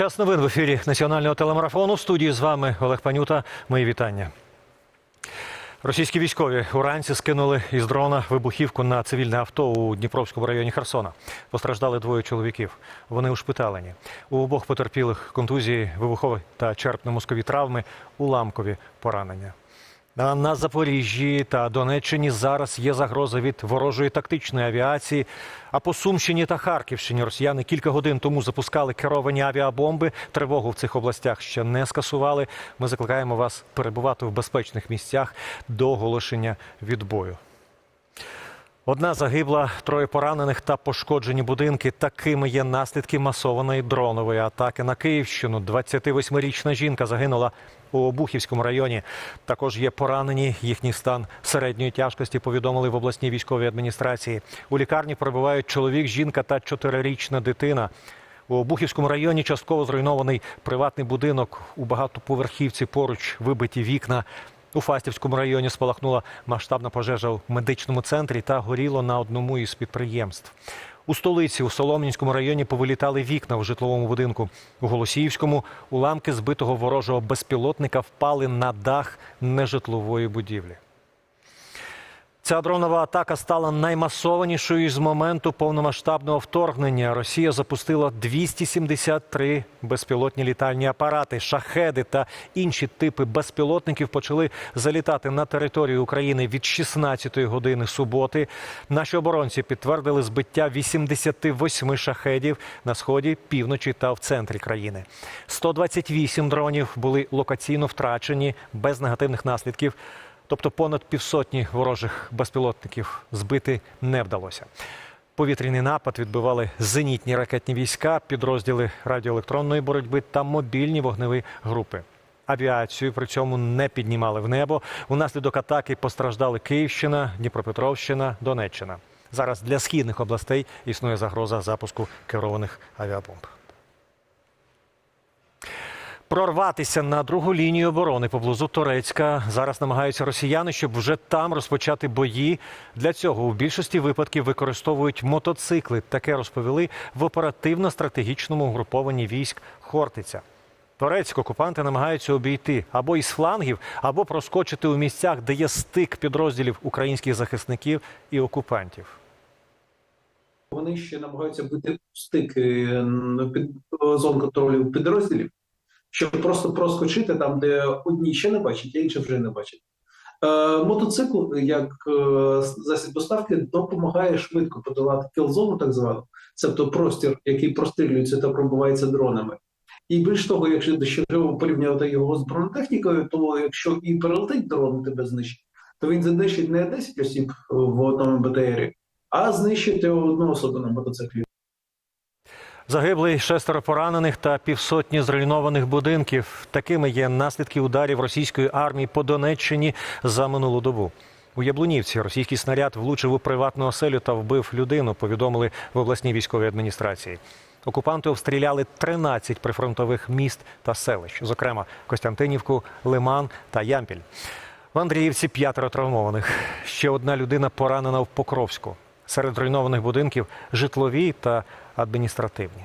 Час новин в ефірі національного телемарафону. В студії з вами Олег Панюта. Мої вітання. Російські військові уранці скинули із дрона вибухівку на цивільне авто у Дніпровському районі Херсона. Постраждали двоє чоловіків. Вони ушпиталені. У обох потерпілих контузії, вибухові та черпно-мозкові травми, уламкові поранення. На Запоріжжі та Донеччині зараз є загроза від ворожої тактичної авіації. А по Сумщині та Харківщині росіяни кілька годин тому запускали керовані авіабомби. Тривогу в цих областях ще не скасували. Ми закликаємо вас перебувати в безпечних місцях до оголошення відбою. Одна загибла, троє поранених та пошкоджені будинки. Такими є наслідки масованої дронової атаки на Київщину. 28-річна жінка загинула у Обухівському районі. Також є поранені. Їхній стан середньої тяжкості повідомили в обласній військовій адміністрації. У лікарні перебувають чоловік, жінка та чотирирічна дитина. У Обухівському районі частково зруйнований приватний будинок у багатоповерхівці. Поруч вибиті вікна. У Фастівському районі спалахнула масштабна пожежа у медичному центрі та горіло на одному із підприємств. У столиці у Солом'янському районі повилітали вікна в житловому будинку. У Голосіївському уламки збитого ворожого безпілотника впали на дах нежитлової будівлі. Ця дронова атака стала наймасованішою з моменту повномасштабного вторгнення. Росія запустила 273 безпілотні літальні апарати, шахеди та інші типи безпілотників почали залітати на територію України від 16-ї години суботи. Наші оборонці підтвердили збиття 88 шахедів на сході, півночі та в центрі країни. 128 дронів були локаційно втрачені без негативних наслідків. Тобто понад півсотні ворожих безпілотників збити не вдалося. Повітряний напад відбивали зенітні ракетні війська, підрозділи радіоелектронної боротьби та мобільні вогневі групи. Авіацію при цьому не піднімали в небо. Унаслідок атаки постраждали Київщина, Дніпропетровщина, Донеччина. Зараз для східних областей існує загроза запуску керованих авіабомб. Прорватися на другу лінію оборони поблизу Торецька зараз намагаються росіяни, щоб вже там розпочати бої. Для цього у більшості випадків використовують мотоцикли. Таке розповіли в оперативно-стратегічному угрупованні військ Хортиця. Турецьк окупанти намагаються обійти або із флангів, або проскочити у місцях, де є стик підрозділів українських захисників і окупантів. Вони ще намагаються бити стики на під зон контролю підрозділів, щоб просто проскочити там, де одні ще не бачать, а інші вже не бачать. Е, мотоцикл, як е, засіб доставки, допомагає швидко подолати кілзону, так звану, тобто простір, який прострілюється та пробувається дронами. І більш того, якщо дощово порівняти його з бронетехнікою, то якщо і перелетить дрон, тебе знищить, то він знищить не 10 осіб в одному БТРі, а знищити одну особу на мотоциклі. Загиблий шестеро поранених та півсотні зруйнованих будинків. Такими є наслідки ударів російської армії по Донеччині за минулу добу. У Яблунівці російський снаряд влучив у приватну оселю та вбив людину. Повідомили в обласній військовій адміністрації. Окупанти обстріляли 13 прифронтових міст та селищ, зокрема Костянтинівку, Лиман та Ямпіль. В Андріївці п'ятеро травмованих. Ще одна людина поранена в Покровську. Серед руйнованих будинків житлові та адміністративні.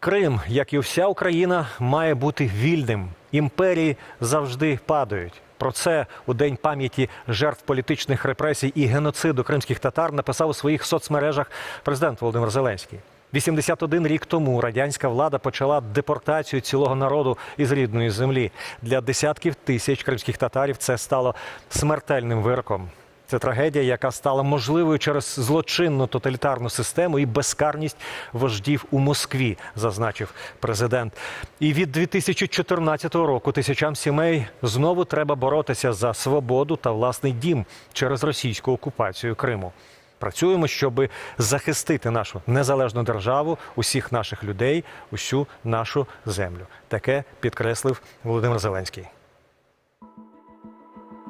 Крим, як і вся Україна, має бути вільним. Імперії завжди падають. Про це у день пам'яті жертв політичних репресій і геноциду кримських татар написав у своїх соцмережах президент Володимир Зеленський. 81 рік тому радянська влада почала депортацію цілого народу із рідної землі. Для десятків тисяч кримських татарів це стало смертельним вироком. Це трагедія, яка стала можливою через злочинну тоталітарну систему і безкарність вождів у Москві, зазначив президент. І від 2014 року тисячам сімей знову треба боротися за свободу та власний дім через російську окупацію Криму. Працюємо, щоб захистити нашу незалежну державу, усіх наших людей, усю нашу землю. Таке підкреслив Володимир Зеленський.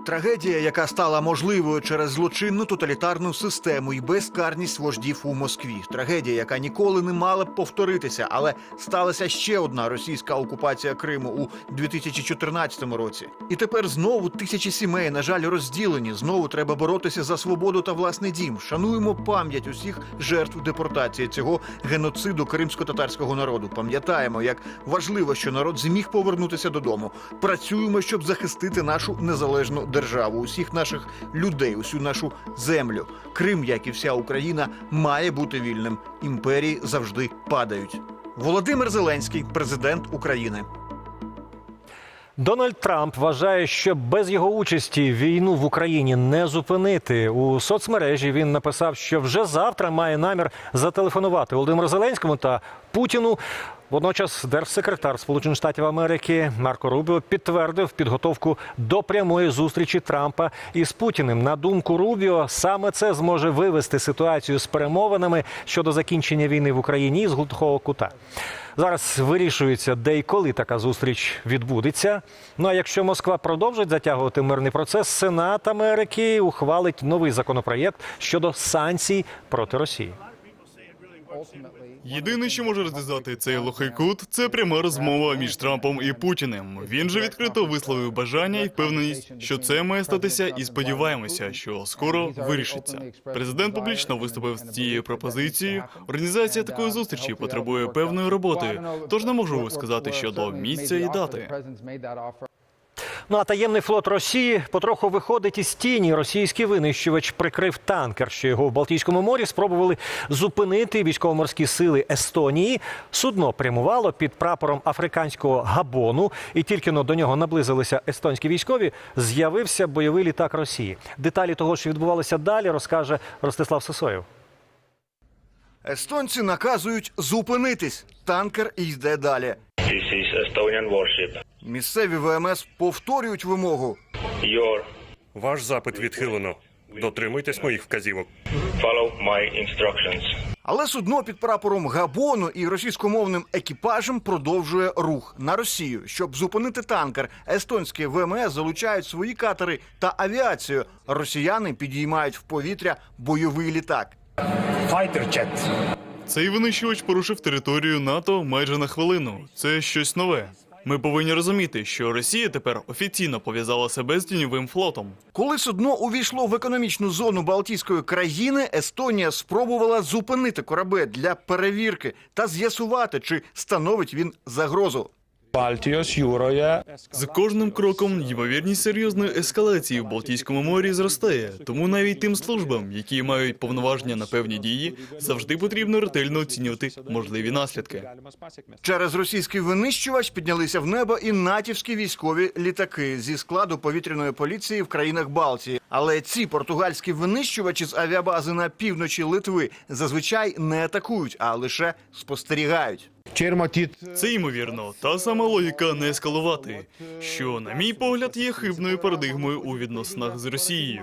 Трагедія, яка стала можливою через злочинну тоталітарну систему і безкарність вождів у Москві. Трагедія, яка ніколи не мала б повторитися, але сталася ще одна російська окупація Криму у 2014 році. І тепер знову тисячі сімей, на жаль, розділені. Знову треба боротися за свободу та власний дім. Шануємо пам'ять усіх жертв депортації цього геноциду кримсько-татарського народу. Пам'ятаємо, як важливо, що народ зміг повернутися додому. Працюємо, щоб захистити нашу незалежну державу, усіх наших людей, усю нашу землю. Крим, як і вся Україна, має бути вільним. Імперії завжди падають. Володимир Зеленський, президент України. Дональд Трамп вважає, що без його участі війну в Україні не зупинити. У соцмережі він написав, що вже завтра має намір зателефонувати Володимиру Зеленському та Путіну. Водночас держсекретар Сполучених Штатів Америки Марко Рубіо підтвердив підготовку до прямої зустрічі Трампа із Путіним. На думку Рубіо, саме це зможе вивести ситуацію з перемовинами щодо закінчення війни в Україні із глухого кута. Зараз вирішується, де і коли така зустріч відбудеться. Ну а якщо Москва продовжить затягувати мирний процес, Сенат Америки ухвалить новий законопроєкт щодо санкцій проти Росії. Єдине, що може розв'язати цей лохий кут, це пряма розмова між Трампом і Путіним. Він же відкрито висловив бажання і впевненість, що це має статися, і сподіваємося, що скоро вирішиться. Президент публічно виступив з цією пропозицією. Організація такої зустрічі потребує певної роботи, тож не можу сказати щодо місця і дати. Ну а таємний флот Росії потроху виходить із тіні. Російський винищувач прикрив танкер, що його в Балтійському морі спробували зупинити військово-морські сили Естонії. Судно прямувало під прапором африканського габону, і тільки но до нього наблизилися естонські військові. З'явився бойовий літак Росії. Деталі того, що відбувалося далі, розкаже Ростислав Сисоєв. Естонці наказують зупинитись. Танкер йде далі. This is Estonian warship. Місцеві ВМС повторюють вимогу. Your Ваш запит відхилено. Дотримуйтесь моїх вказівок. follow my instructions. Але судно під прапором Габону і російськомовним екіпажем продовжує рух на Росію. Щоб зупинити танкер, естонські ВМС залучають свої катери та авіацію. Росіяни підіймають в повітря бойовий літак. Цей винищувач порушив територію НАТО майже на хвилину. Це щось нове. Ми повинні розуміти, що Росія тепер офіційно пов'язала себе з тіньовим флотом. Коли судно увійшло в економічну зону Балтійської країни, Естонія спробувала зупинити корабель для перевірки та з'ясувати, чи становить він загрозу. Baltijos jūroje З кожним кроком ймовірність серйозної ескалації в Балтійському морі зростає. Тому навіть тим службам, які мають повноваження на певні дії, завжди потрібно ретельно оцінювати можливі наслідки. Через російський винищувач піднялися в небо і натівські військові літаки зі складу повітряної поліції в країнах Балтії. Але ці португальські винищувачі з авіабази на півночі Литви зазвичай не атакують, а лише спостерігають. Čia Це ймовірно та сама логіка не ескалувати, що, на мій погляд, є хибною парадигмою у відносинах з Росією.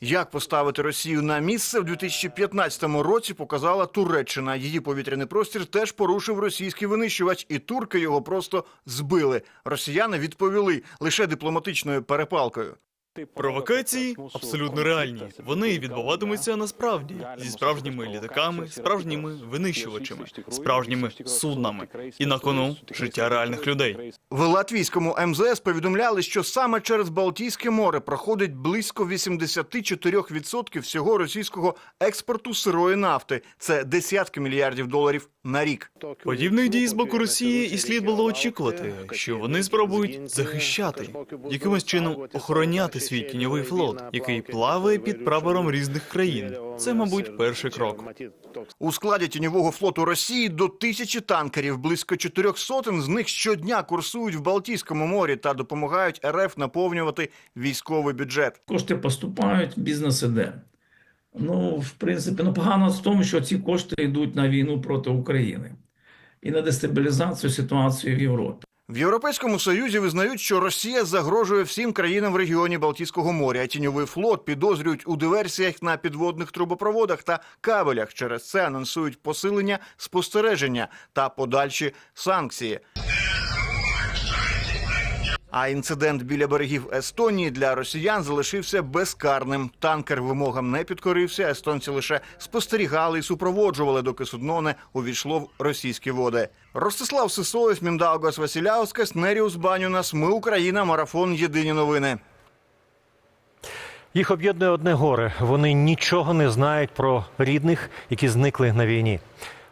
Як поставити Росію на місце в 2015 році показала Туреччина. Її повітряний простір теж порушив російський винищувач, і турки його просто збили. Росіяни відповіли лише дипломатичною перепалкою. Провокації абсолютно реальні. Вони відбуватимуться насправді зі справжніми літаками, справжніми винищувачами, справжніми суднами і на кону життя реальних людей. В латвійському МЗС повідомляли, що саме через Балтійське море проходить близько 84% всього російського експорту сирої нафти. Це десятки мільярдів доларів на рік. Подібних дій з боку Росії і слід було очікувати, що вони спробують захищати якимось чином охороняти свій тіньовий флот, який плаває під прапором різних країн. Це, мабуть, перший крок. У складі тіньового флоту Росії до тисячі танкерів. Близько чотирьох сотень з них щодня курсують в Балтійському морі та допомагають РФ наповнювати військовий бюджет. Кошти поступають, бізнес іде. Ну, в принципі, ну погано в тому, що ці кошти йдуть на війну проти України і на дестабілізацію ситуації в Європі. В Європейському Союзі визнають, що Росія загрожує всім країнам в регіоні Балтійського моря. А тіньовий флот підозрюють у диверсіях на підводних трубопроводах та кабелях. Через це анонсують посилення спостереження та подальші санкції. А інцидент біля берегів Естонії для росіян залишився безкарним. Танкер вимогам не підкорився. Естонці лише спостерігали і супроводжували, доки судно не увійшло в російські води. Ростислав Сисоєв, Міндаугас Василяускас, Неріус Банюнас. Ми Україна. Марафон. Єдині новини. Їх об'єднує одне горе. Вони нічого не знають про рідних, які зникли на війні.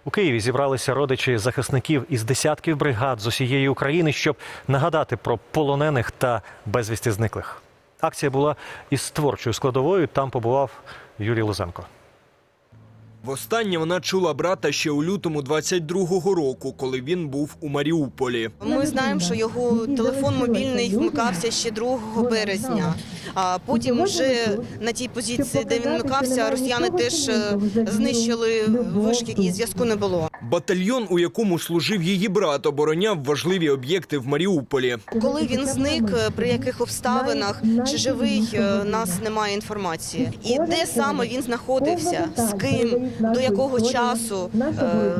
У Києві зібралися родичі захисників із десятків бригад з усієї України, щоб нагадати про полонених та безвісті зниклих. Акція була із творчою складовою. Там побував Юрій Лузенко. Востаннє вона чула брата ще у лютому 22-го року, коли він був у Маріуполі. Ми знаємо, що його телефон мобільний вмикався ще 2 березня. А потім вже на тій позиції, де він вмикався, росіяни теж е, знищили вишки і зв'язку не було. Батальйон, у якому служив її брат, обороняв важливі об'єкти в Маріуполі. Коли він зник, е, при яких обставинах чи живий, е, нас немає інформації. І де саме він знаходився, з ким, до якого часу е,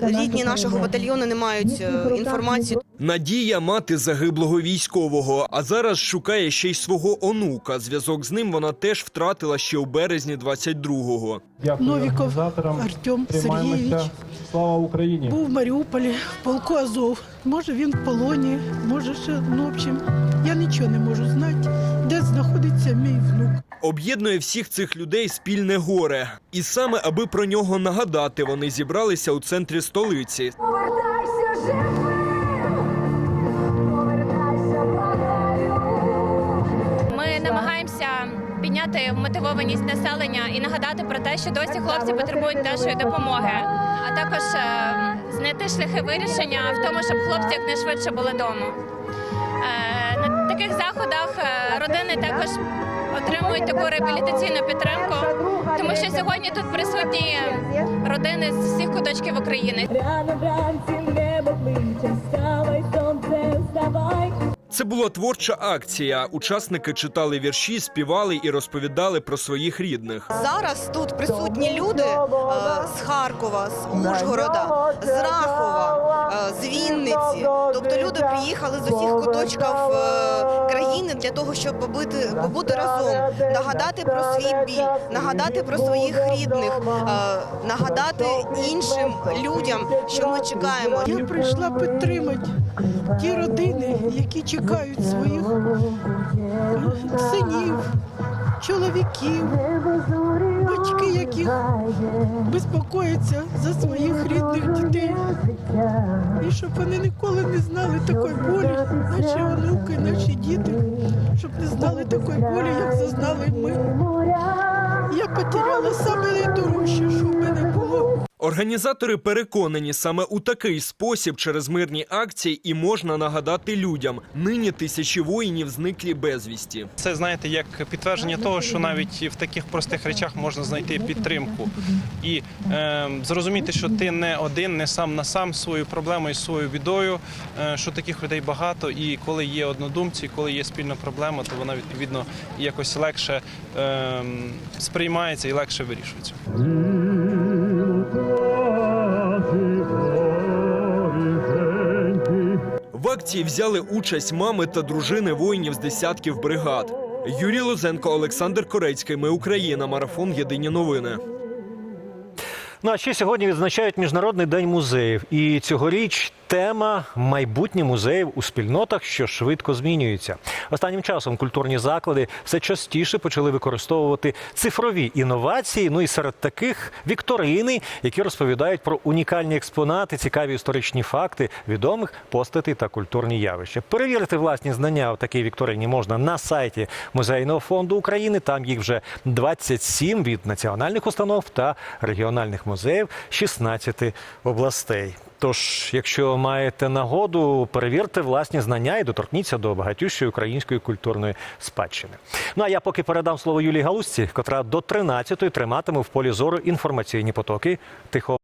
рідні нашого батальйону не мають е, інформації. Надія мати загиблого військового, а зараз шукає ще й свого онука. Зв'язок з ним вона теж втратила ще у березні 22-го. Новіков Артем Сергійович Слава Україні! був в Маріуполі, в полку Азов. Може він в полоні, може ще ну, в общем, я нічого не можу знати, де знаходиться мій внук. Об'єднує всіх цих людей спільне горе. І саме аби про нього нагадати, вони зібралися у центрі столиці. Ми підняти мотивованість населення і нагадати про те, що досі хлопці потребують нашої допомоги, а також е, знайти шляхи вирішення в тому, щоб хлопці якнайшвидше були вдома. Е, На таких заходах е, родини також отримують таку реабілітаційну підтримку, тому що сьогодні тут присутні родини з всіх куточків України. Це була творча акція. Учасники читали вірші, співали і розповідали про своїх рідних. Зараз тут присутні люди е, з Харкова, з Ужгорода, з Рахова, е, з Вінниці. Тобто люди приїхали з усіх куточків е, країни для того, щоб побути, побути разом, нагадати про свій біль, нагадати про своїх рідних, е, нагадати іншим людям, що ми чекаємо. Я прийшла підтримати ті родини, які чекають своїх синів, чоловіків, батьки, які безпокояться за своїх рідних дітей. І щоб вони ніколи не знали такої болі, наші онуки, наші діти, щоб не знали такої болі, як зазнали ми. Я потеряла саме найдорожче, що. Організатори переконані, саме у такий спосіб через мирні акції і можна нагадати людям. Нині тисячі воїнів зниклі безвісті. Це знаєте, як підтвердження того, що навіть в таких простих речах можна знайти підтримку і е, зрозуміти, що ти не один, не сам на сам з своєю проблемою, з своєю бідою, е, що таких людей багато, і коли є однодумці, коли є спільна проблема, то вона відповідно якось легше е, сприймається і легше вирішується. Акції взяли участь мами та дружини воїнів з десятків бригад. Юрій Лозенко, Олександр Корецький. Ми Україна. Марафон. Єдині новини. Ну а ще сьогодні відзначають Міжнародний день музеїв. І цьогоріч тема майбутнє музеїв у спільнотах, що швидко змінюються. Останнім часом культурні заклади все частіше почали використовувати цифрові інновації. Ну і серед таких вікторини, які розповідають про унікальні експонати, цікаві історичні факти відомих постатей та культурні явища. Перевірити власні знання в такій вікторині можна на сайті Музейного фонду України. Там їх вже 27 від національних установ та регіональних музеїв 16 областей. Тож, якщо маєте нагоду, перевірте власні знання і доторкніться до багатющої української культурної спадщини. Ну а я поки передам слово Юлії Галузці, котра до 13-ї триматиме в полі зору інформаційні потоки тихо.